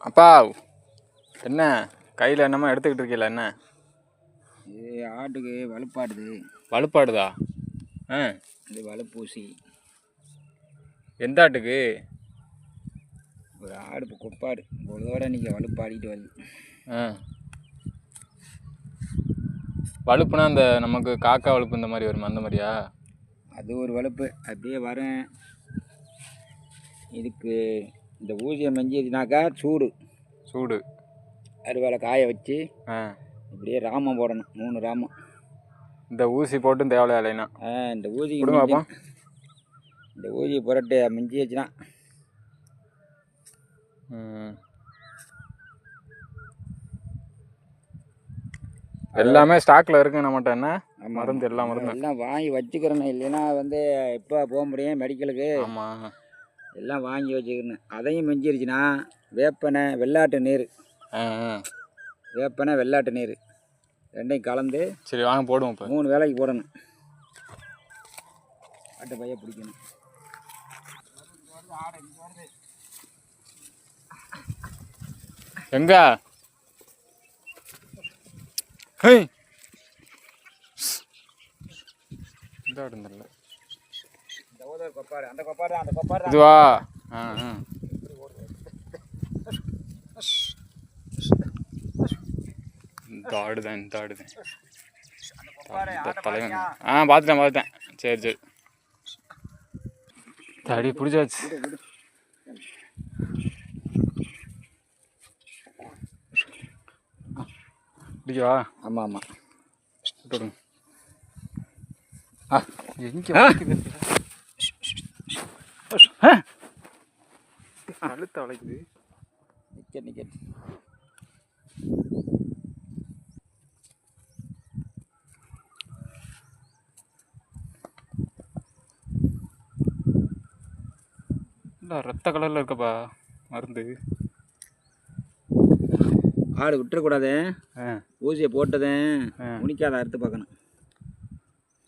அப்பா என்ன? கையில் என்னமோ எடுத்துக்கிட்டு இருக்கீல என்ன? இது ஆட்டுக்கு வலுப்பாடுது. வலுப்பாடுதா? ஆ இது வலுப்பூசி. எந்த ஆட்டுக்கு? ஒரு ஆடு இப்போ கொப்பாடு. பொழுதோட நீங்கள் வலுப்பாடிட்டு வருது. ஆ. வலுப்புனா அந்த நமக்கு காக்கா வலுப்பு இந்த மாதிரி வருமா? அந்த மாதிரியா? அது ஒரு வலுப்பு. அப்படியே வரேன். இதுக்கு இந்த ஊசியை மெஞ்சிடுச்சுனாக்கா சூடு. சூடு. அறுவலை காய வச்சு இப்படியே ராமம் போடணும் மூணு ராமம். இந்த ஊசி போட்டும் தேவையில்ல இல்லைனா ஆ, இந்த ஊசி கொடுங்க. இந்த ஊசியை புரட்டு மிஞ்சி வச்சுனா. எல்லாமே ஸ்டாக்ல இருக்கு நம்மகிட்ட என்ன? மருந்து எல்லா மருந்து எல்லாம் வாங்கி வச்சுக்கிறேன் இல்லைன்னா வந்து எப்போ போக முடியும் மெடிக்கலுக்கு ஆமா. எல்லாம் வாங்கி வச்சுக்கிறேன் அதையும் மிஞ்சிருச்சுன்னா வேப்பனை வெள்ளாட்டு நீர். வேப்பனை வெள்ளாட்டு நீர். ரெண்டையும் கலந்து சரி வாங்க போடுவோம் இப்போ. மூணு வேலைக்கு போடணும். ஆட்டை பைய பிடிக்கணும். எங்க? ஹேய். இந்த ஆடு தெரியல இந்த ஓதர் கொப்பாடு அந்த கொப்பாடு அந்த கொப்பாடு இதுவா? ஆ ஆ. இந்த ஆடு தான் இந்த ஆடு தான். கொப்பாடு இந்த தலைவன். ஆ பார்த்துட்டேன் பார்த்துட்டேன் சரி சரி. தடி பிடிச்சாச்சு. பிடிக்கவா ஆமாம் ஆமாம் விட்டுடுங்க ஆ. எங்கே கழுத்த வளைக்குது. நிற்க இல்லை ரத்த கலரில் இருக்கப்பா மருந்து. ஆடு விட்டுறக்கூடாது. ஆ. ஊசியை போட்டதே. முடிக்காத அறுத்து பார்க்கணும்.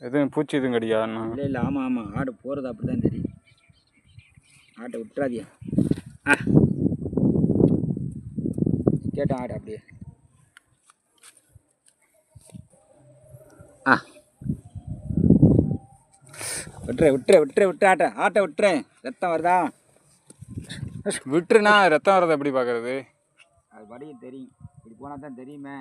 எதுவும் பூச்சி எதுவும் கடிக்காதுண்ணா? இல்லை இல்லை ஆமாம் ஆமாம் ஆடு போகிறது அப்படி தான் தெரியும் ஆட்டை விட்டுறாதியா ஆ. கேட்டேன் ஆடு அப்படியே. ஆ. விட்டுறேன் விட்டுறேன் விட்டுறேன் விட்டு ஆட்டை. ஆட்டை விட்டுறேன் ரத்தம் வருதா? விட்டுருனா ரத்தம் வரதை எப்படி பார்க்கறது? அது படியும் தெரியும். இப்படி போனால் தான் தெரியுமே.